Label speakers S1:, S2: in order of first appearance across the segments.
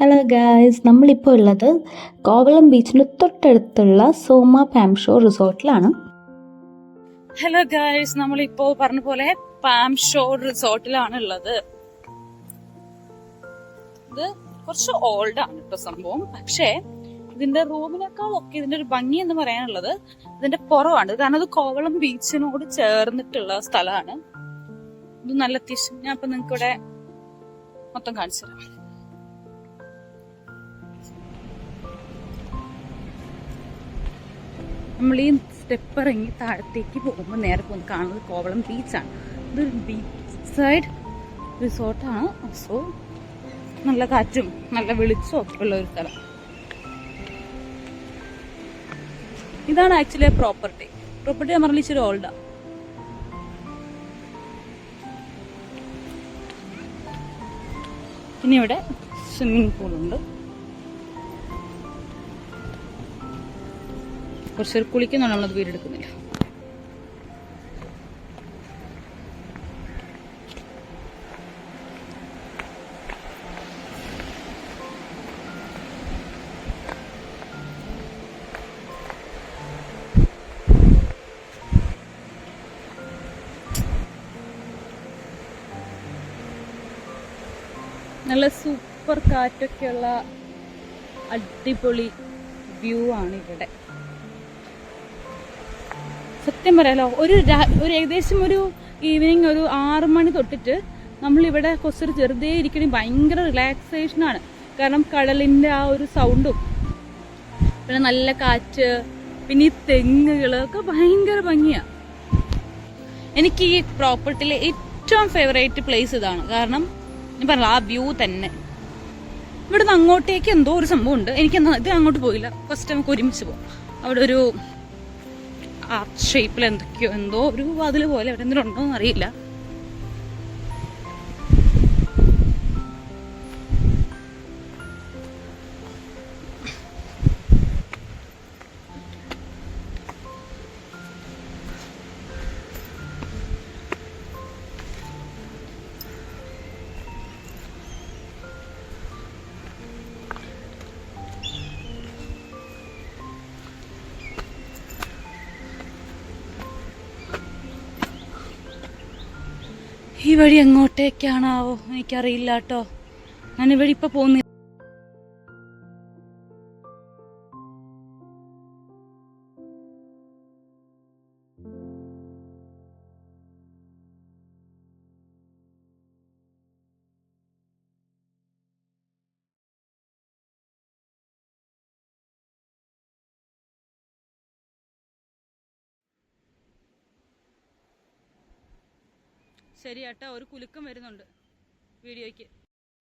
S1: Hello guys നമ്മളിപ്പോൾ ഉള്ളത് കോവളം ബീച്ചിന് തൊട്ടടുത്തുള്ള സോമ പാംഷോ റിസോർട്ടിലാണ്.
S2: ഹലോ ഗായ്സ് നമ്മളിപ്പോ പറഞ്ഞ പോലെ പാംഷോ റിസോർട്ടിലാണ് ഉള്ളത്. ഇത് കുറച്ച് ഓൾഡ് ആണ് കേട്ടോ സംഭവം. പക്ഷേ ഇതിന്റെ റൂമിനേക്കാൾ ഒക്കെ ഇതിന്റെ ഒരു ഭംഗി എന്ന് പറയാനുള്ളത് ഇതിന്റെ പുറമാണ് കാരണം ഇത് കോവളം ബീച്ചിനോട് ചേർന്നിട്ടുള്ള സ്ഥലമാണ്. ഇത് നല്ല അത്യാവശ്യം. ഞാൻ ഇപ്പൊ നിങ്ങൾക്ക് ഇവിടെ മൊത്തം കാണിച്ചു തരാം നമ്മൾ ഈ സ്റ്റെപ്പ് ഇറങ്ങി താഴത്തേക്ക് പോകുമ്പോൾ നേരെ പോകുന്നത് കാണുന്നത് കോവളം ബീച്ചാണ്. ഇതൊരു ബീച്ച് സൈഡ് റിസോർട്ടാണ്. സോ നല്ല കാറ്റും നല്ല വെളിച്ചവും ഒക്കെ ഉള്ള ഒരു സ്ഥലം. ഇതാണ് ആക്ച്വലി പ്രോപ്പർട്ടി. പ്രോപ്പർട്ടി പറഞ്ഞാൽ ഇച്ചിരി ഓൾഡാ പിന്നെ ഇവിടെ സ്വിമ്മിംഗ് പൂളുണ്ട് കുറച്ചൊരു കുളിക്കുന്നുണ്ട് നമ്മളത് വീടെടുക്കുന്നില്ല. നല്ല സൂപ്പർ കാറ്റൊക്കെയുള്ള അടിപൊളി വ്യൂ ആണ് ഇവിടെ. സത്യം പറയാലോ ഒരു ഒരു ഏകദേശം ഒരു ഈവനിങ് ഒരു ആറ് മണി തൊട്ടിട്ട് നമ്മളിവിടെ കുറച്ചൊരു ചെറുതേ ഇരിക്കണേ ഭയങ്കര റിലാക്സേഷൻ ആണ്. കാരണം കടലിന്റെ ആ ഒരു സൗണ്ടും പിന്നെ നല്ല കാറ്റ് പിന്നെ ഈ തെങ്ങുകളൊക്കെ ഭയങ്കര ഭംഗിയാ. എനിക്ക് ഈ പ്രോപ്പർട്ടിയിലെ ഏറ്റവും ഫേവറേറ്റ് പ്ലേസ് ഇതാണ്. കാരണം ഞാൻ പറഞ്ഞ ആ വ്യൂ തന്നെ. ഇവിടുന്ന് അങ്ങോട്ടേക്ക് എന്തോ ഒരു സംഭവം ഉണ്ട് എനിക്ക് ഇത് അങ്ങോട്ട് പോയില്ല. ഫസ്റ്റ് നമുക്ക് ഒരുമിച്ച് പോകാം അവിടെ ഒരു ആർട്ട് ഷേപ്പിൽ എന്തൊക്കെയോ എന്തോ ഒരു അതിൽ പോലെ അവിടെ എന്തെങ്കിലും ഉണ്ടോ എന്ന് ഈ വഴി എങ്ങോട്ടേക്കാണാവോ? എനിക്കറിയില്ല കേട്ടോ ഞാൻ ഇവിടെ ഇപ്പൊ പോകുന്നില്ല. ശരി ഏട്ടാ ഒരു കുലുക്കം വരുന്നുണ്ട് വീഡിയോയ്ക്ക്.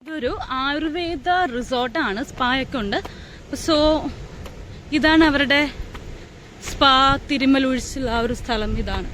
S2: ഇതൊരു ആയുർവേദ റിസോർട്ടാണ് ഒക്കെ ഉണ്ട്. സോ ഇതാണ് അവരുടെ സ്പാ തിരുമലൊഴിച്ചുള്ള ആ ഒരു സ്ഥലം ഇതാണ്.